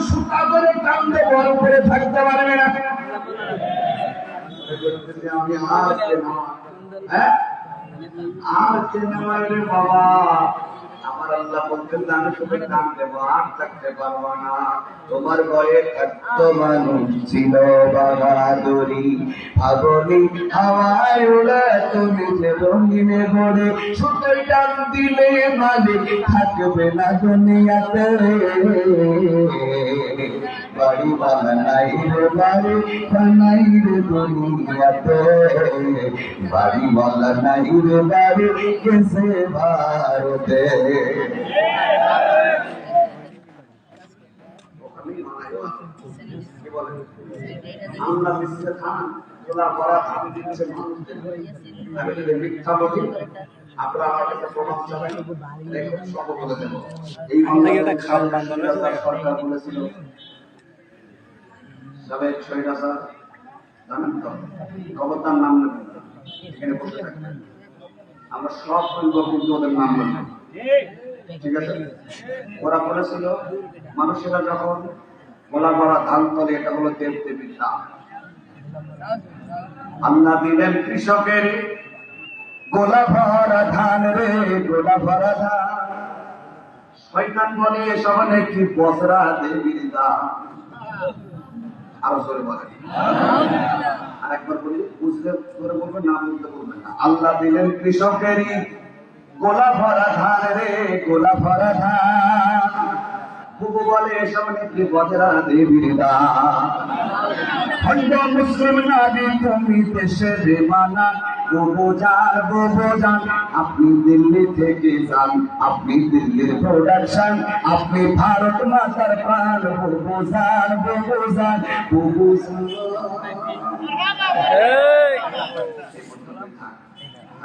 সুতা ধরে কান্দে বড় করে থাকতে পারবে না। আমি আর হ্যাঁ? আর চেনা বাবা? আমার আল্লাহ বলতেন যে আমি শুধু কান দেবো আর থাকতে পারব না। তোমার ভয়ে এত মানুষ ছিল বাহাদুরি ফাগলি হাওয়ায় উড়ে তুমি যে রঙিনে গড়ে সুতোই টান দিলে মালিক থাকবে না দুনিয়াতে। বাড়ি বানাই রে, বাড়ি বানাই রে দুনিয়াতে। বাড়ি বানাই রে, বাড়ি কেসে ভারতে। আল্লাহ মিশে খান তোলা পড়া খাবি দিচ্ছে মানুষদের। আমি যদি মিথ্যা বলি আপনারা আমার কাছে প্রমাণ চাবেন দেখুন সব বলে দেব। এই সরকার বলেছিল সাবেক সৈরাসার জানেন তো খবরদার নাম নেবেন এখানে বসে থাকবেন। আমরা সব বলব কিন্তু ওদের নাম নেবেন ঠিক আছে? ওরা বলেছিল, মানুষেরা যখন গড়া ধান এটা হলো দেব দেবীর নাম আল্লাহ দিলেন কৃষকের, গোলা ভরা ধান রে, গোলা ভরা ধান। বলে, এসব নাকি বসরা দেবীর আরও জোরে আর একবার বলি বলবেন, না না। আল্লাহ দিলেন কৃষকেরই গোলা ভরা ধান রে গোলা ভরা ধান বুবু বলে এসব নাকি বজরা দেবীর দান মুসলিম নাবি তুমি আপনি দিল্লি থেকে যান, আপনি দিল্লির প্রোডাকশন আপনি ভারত মাতার প্রাণ গোবো যান গোবো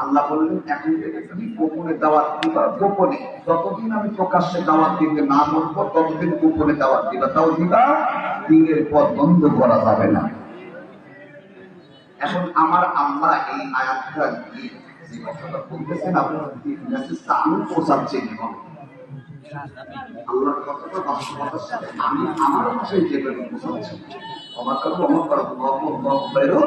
আল্লাহ বললেন, এখন থেকে তুমি গোপনে দাওয়াত দিবা, গোপনে। যতদিন আমি প্রকাশ্যে দাওয়াত দিতে না বলব ততদিন গোপনে দাওয়াত দিবা। তাও দিবা, দিনের পথ বন্ধ করা যাবে না। এখন আমার আল্লাহ এই আয়াতটা দিয়ে যে কথাটা বলতেছেন, আপনার মেসেজটা আমি আমার ভাষায় করব অমক করব বেরো